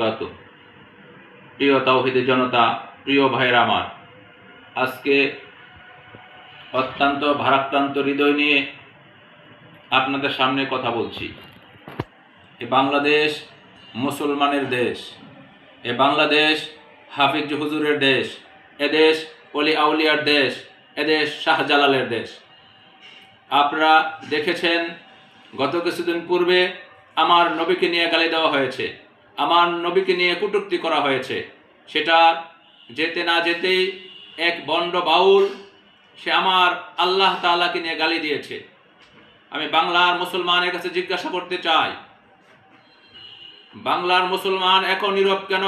বারাকাতু প্রিয় তাওহিদি জনতা, প্রিয় ভাইরা আমার, আজকে অত্যন্ত ভারাক্রান্ত হৃদয় নিয়ে আপনাদের সামনে কথা বলছি। এ বাংলাদেশ মুসলমানের দেশ, এ বাংলাদেশ হাফিজ হুজুরের দেশ এদেশ অলি আউলিয়ার দেশ এদেশ শাহজালালের দেশ। আপনারা দেখেছেন, গত কিছুদিন পূর্বে আমার নবীকে নিয়ে গালি দেওয়া হয়েছে। আমার নবীকে নিয়ে কটূক্তি করা হয়েছে। সেটা যেতে না যেতেই এক বন্ড বাউল, সে আমার আল্লাহ তাআলাকে নিয়ে গালি দিয়েছে। আমি বাংলার মুসলমানের কাছে জিজ্ঞাসা করতে চাই, বাংলার মুসলমান এখন নীরব কেন?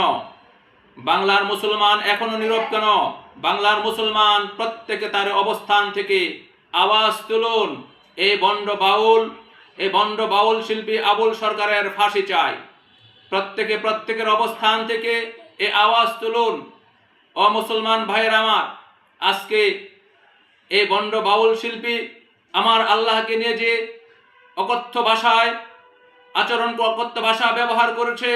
বাংলার মুসলমান এখনও নীরব কেন? বাংলার মুসলমান প্রত্যেকে তার অবস্থান থেকে আওয়াজ তুলুন এই বন্ড বাউল এই বন্ড বাউল শিল্পী আবুল সরকারের ফাঁসি চাই। প্রত্যেকে প্রত্যেকের অবস্থান থেকে এ আওয়াজ তুলুন। ও মুসলমান ভাইয়ের আমার, আজকে এই বন্ড বাউল শিল্পী আমার আল্লাহকে নিয়ে যে অকথ্য ভাষায় আচরণ অকথ্য ভাষা ব্যবহার করেছে,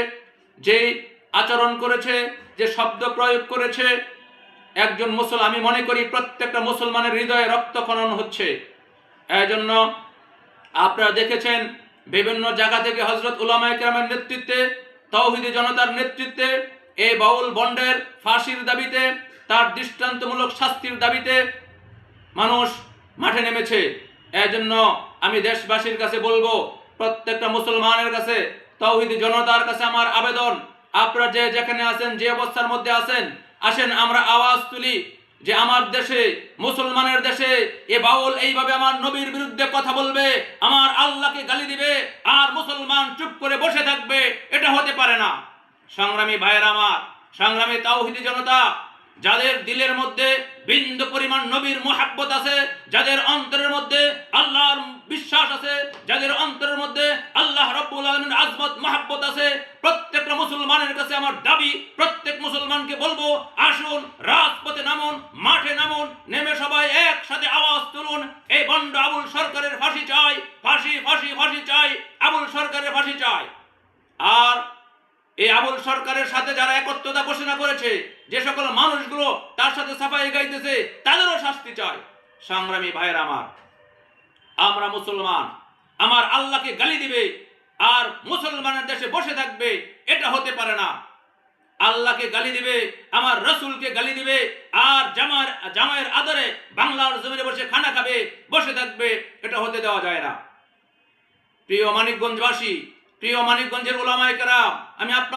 যেই আচরণ করেছে, যে শব্দ প্রয়োগ করেছে, একজন মুসল, আমি মনে করি প্রত্যেকটা মুসলমানের হৃদয়ে রক্তক্ষরণ হচ্ছে। এই জন্য আপনারা দেখেছেন বিভিন্ন জায়গা থেকে হজরত উলামা ইকরামের নেতৃত্বে তৌহিদি জনতার নেতৃত্বে এই বাউল বন্ডের ফাঁসির দাবিতে, তার দৃষ্টান্তমূলক শাস্তির দাবিতে মানুষ মাঠে নেমেছে। এই জন্য আমি দেশবাসীর কাছে বলব, প্রত্যেকটা মুসলমানের কাছে, তৌহিদি জনতার কাছে আমার আবেদন, আপনারা যে যেখানে আছেন, যে অবস্থার মধ্যে আছেন, আসেন, আমরা আওয়াজ তুলি যে আমার দেশে, মুসলমানের দেশে এ বাউল এইভাবে আমার নবীর বিরুদ্ধে কথা বলবে, আমার আল্লাহকে গালি দিবে, আর মুসলমান চুপ করে বসে থাকবে। এটা হতে পারে না। সংগ্রামী ভাইয়ের আমার, সংগ্রামী তাওহিদি জনতা, যাদের দিলের মধ্যে বিন্দু পরিমাণ নবীর মোহাব্বত আছে, যাদের অন্তরের মধ্যে আল্লাহর বিশ্বাস আছে, যাদের অন্তরের মধ্যে আল্লাহ রব্বুল আজমত মোহাব্বত আছে, প্রত্যেকটা মুসলমানের কাছে আমার দাবি, প্রত্যেক মুসলমানকে বলব, আসুন, রাজপথে নামুন, মাঠে নামুন, নেমে সবাই একসাথে আওয়াজ তুলুন, এই বন্ড আবুল সরকারের ফাঁসি চাই, ফাঁসি ফাঁসি ফাঁসি চাই, আবুল সরকারের ফাঁসি চাই। আর এই আবুল সরকারের সাথে যারা একত্রতা ঘোষণা করেছে, যে সকল মানুষগুলো তার সাথে সাফাই গাইতেছে, তাদেরও শাস্তি চায় সংগ্রামী ভাইয়ের আমার, আমরা মুসলমান, আমার আল্লাহকে গালি দিবে আর মুসলমানের দেশে বসে থাকবে, এটা হতে পারে না। আল্লাহকে গালি দিবে, আমার রসুলকে গালি দিবে আর জামার জামাইয়ের আদরে বাংলার জমিনে বসে খানা খাবে, বসে থাকবে, এটা হতে দেওয়া যায় না। প্রিয় মানিকগঞ্জবাসী প্রিয় মানিকগঞ্জের ওলামায় কেরাম আমি আপনার